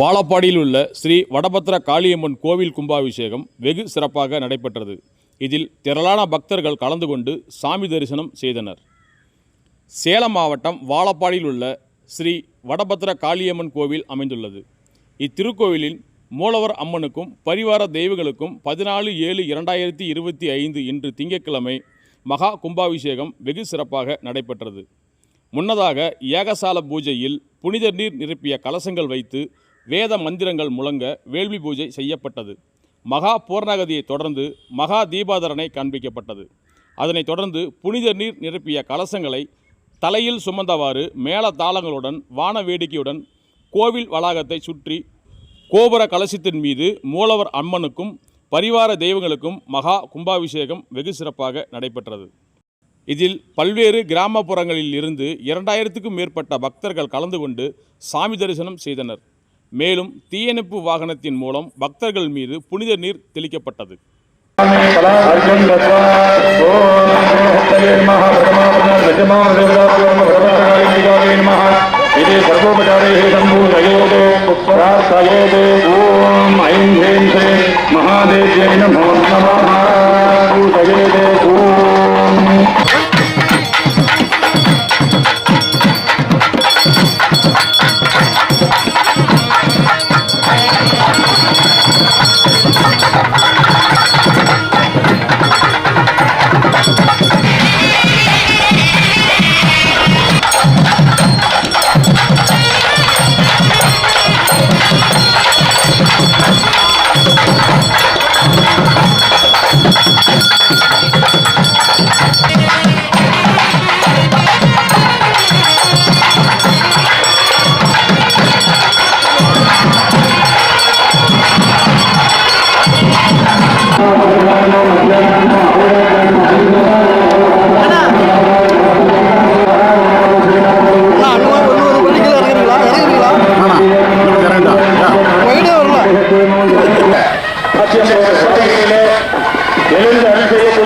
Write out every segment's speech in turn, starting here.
வாழப்பாடியில் உள்ள ஸ்ரீ வடபத்ர காளியம்மன் கோவில் கும்பாபிஷேகம் வெகு சிறப்பாக நடைபெற்றது. இதில் திரளான பக்தர்கள் கலந்து கொண்டு சாமி தரிசனம் செய்தனர். சேலம் மாவட்டம் வாழப்பாடியில் உள்ள ஸ்ரீ வடபத்ர காளியம்மன் கோவில் அமைந்துள்ளது. இத்திருக்கோவிலின் மூலவர் அம்மனுக்கும் பரிவார தெய்வங்களுக்கும் பதினாலு ஏழு இரண்டாயிரத்தி இருபத்தி ஐந்து இன்று திங்கட்கிழமை மகா கும்பாபிஷேகம் வெகு சிறப்பாக நடைபெற்றது. முன்னதாக ஏகசால பூஜையில் புனித நீர் நிரப்பிய கலசங்கள் வைத்து வேத மந்திரங்கள் முழங்க வேள்வி பூஜை செய்யப்பட்டது. மகா பூர்ணகதியை தொடர்ந்து மகா தீபாதரனை காண்பிக்கப்பட்டது. அதனைத் தொடர்ந்து புனித நீர் நிரப்பிய கலசங்களை தலையில் சுமந்தவாறு மேள தாளங்களுடன் வான வேடிக்கையுடன் கோவில் வளாகத்தை சுற்றி கோபுர கலசத்தின் மீது மூலவர் அம்மனுக்கும் பரிவார தெய்வங்களுக்கும் மகா கும்பாபிஷேகம் வெகு சிறப்பாக நடைபெற்றது. இதில் பல்வேறு கிராமப்புறங்களில் இருந்து இரண்டாயிரத்துக்கும் மேற்பட்ட பக்தர்கள் கலந்து கொண்டு சாமி தரிசனம் செய்தனர். மேலும் தீயணைப்பு வாகனத்தின் மூலம் பக்தர்கள் மீது புனித நீர் தெளிக்கப்பட்டது. மகாதேவியை நமோ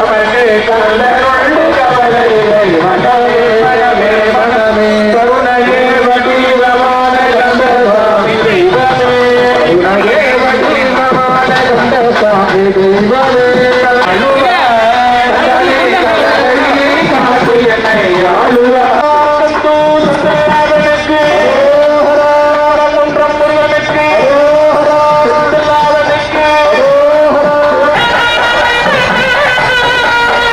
I'm a man of God. I'm a man of